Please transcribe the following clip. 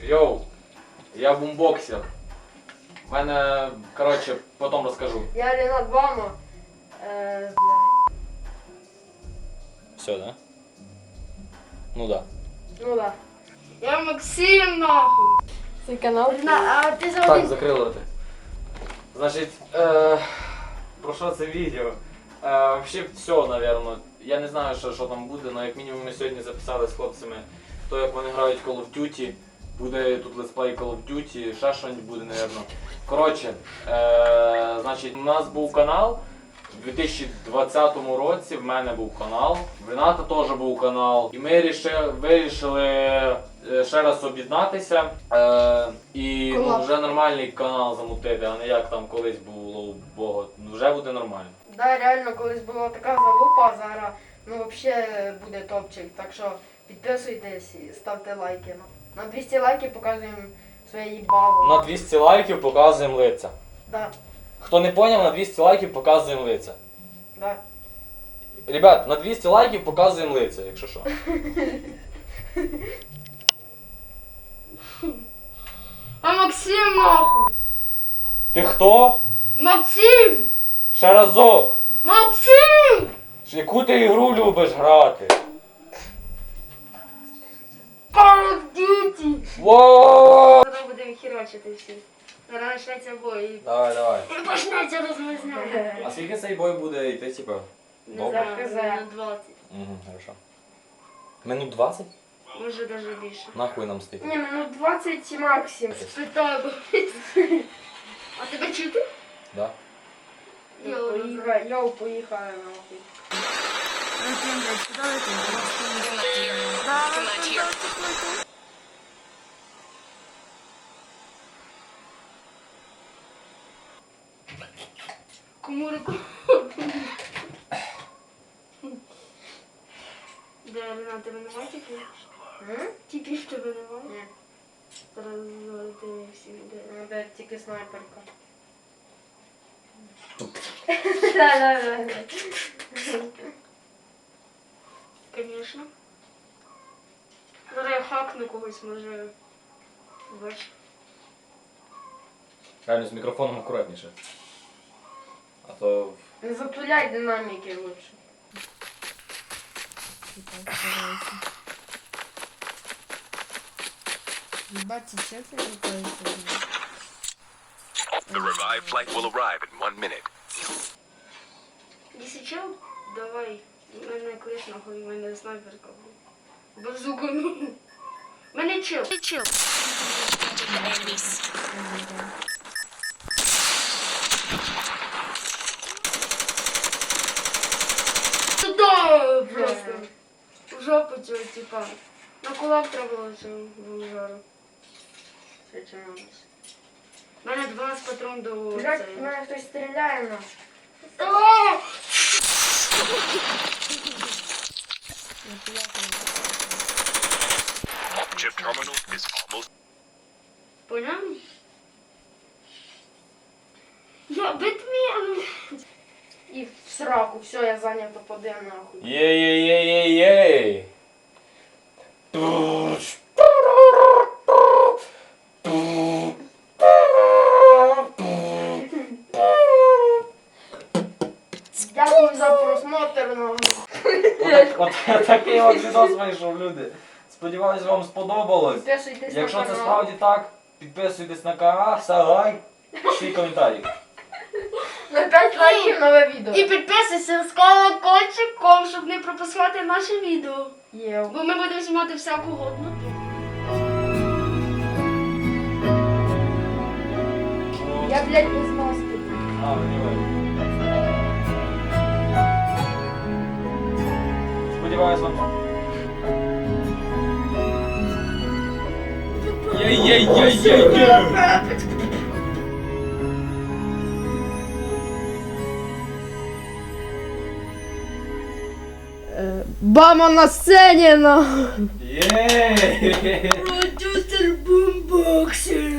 Йоу, я бумбоксер. У мене, коротше, потім розкажу. Я Ренат Бама. Е, Все, да? Ну да. ну да. Я Максим, нахуй. Цей канал. На, а ти за Так, один. закрили роти. Значить, е, про що це відео? Е, взагалі все, напевно. Я не знаю, що, що там буде, але як мінімум ми сьогодні записали з хлопцями, то як вони грають Call of Duty, буде тут летсплей Call of Duty, ще щось буде, напевно. Коротше, е, значить, у нас був канал. У 2020 році в мене був канал, в Рената теж був канал. І ми ріши- вирішили е, ще раз об'єднатися е, і ну, вже нормальний канал замутити, а не як там колись у Бога. Ну, Вже буде нормально. Да, реально колись була така залупа, а зараз ну взагалі буде топчик. Так що підписуйтесь і ставте лайки. На 200 лайків показуємо своє їбало. На 200 лайків показуємо лиця. Да, Хто не поняв, на 200 лайків показуємо лиця. да. Ребят, на 200 лайків показуємо лиця, якщо що. А Максим, нахуй. Ти хто? Максим! Ще разок. Максим! Яку ти ігру любиш грати? Call of Duty! Вооо! Зараз будемо херачити всі. Зараз почнеться бой. Давай, давай. І почнеться. А скільки цей бой буде йти, типу? Не Добре. знаю, на 20. Угу, хорошо. Минут 20? Може навіть більше. Нахуй нам стільки. Ні, минут 20 максим. Спитаю. А тебе чути? Да? Йоу, Поїхали, йоу, поїхали нахуй. Кому руку? Де Рена, тебе немає тільки? Тільки в тебе немає? Зараз звалити всі. Ну, де тільки снайперка. Да, да, да. Звісно. Зараз я хакну когось, може. Бач. Реально з мікрофоном акуратніше. А то. Не затуляй динаміки лучше. Ебать, сейчас я такое сегодня. The revived flight will arrive in one minute. Якщо чел, давай. У мене клеш нахуй, у мене снайперка. Базука, ну. У мене чел. Чел. Туда просто. В жопу цього типа. На кулак треба було цього. Що це у нас? У мене 12 патрон до Блять, в мене хтось стріляє на. А! Chip terminal is almost Поняв? Я Бетмен! І в сраку, все, я зайнято подим нахуй. Єй-єй-єй-єй-єй! Дякую за просмотр нахуй. От, такий от відос вийшов, люди. Сподіваюсь, вам сподобалось. Підписуйтесь Якщо це канал. справді так, підписуйтесь на канал, ставте лайк, свій коментарі. На 5 лайків нове відео. І підписуйся з колокольчиком, щоб не пропускати наше відео. Бо ми будемо знімати всяку годну. Я, блядь, без маски. А, anyway. Сподіваюсь, вам. Єй-єй-єй-єй-єй! Бама на сцене, нахуй! Єй! Продюсер бумбоксер.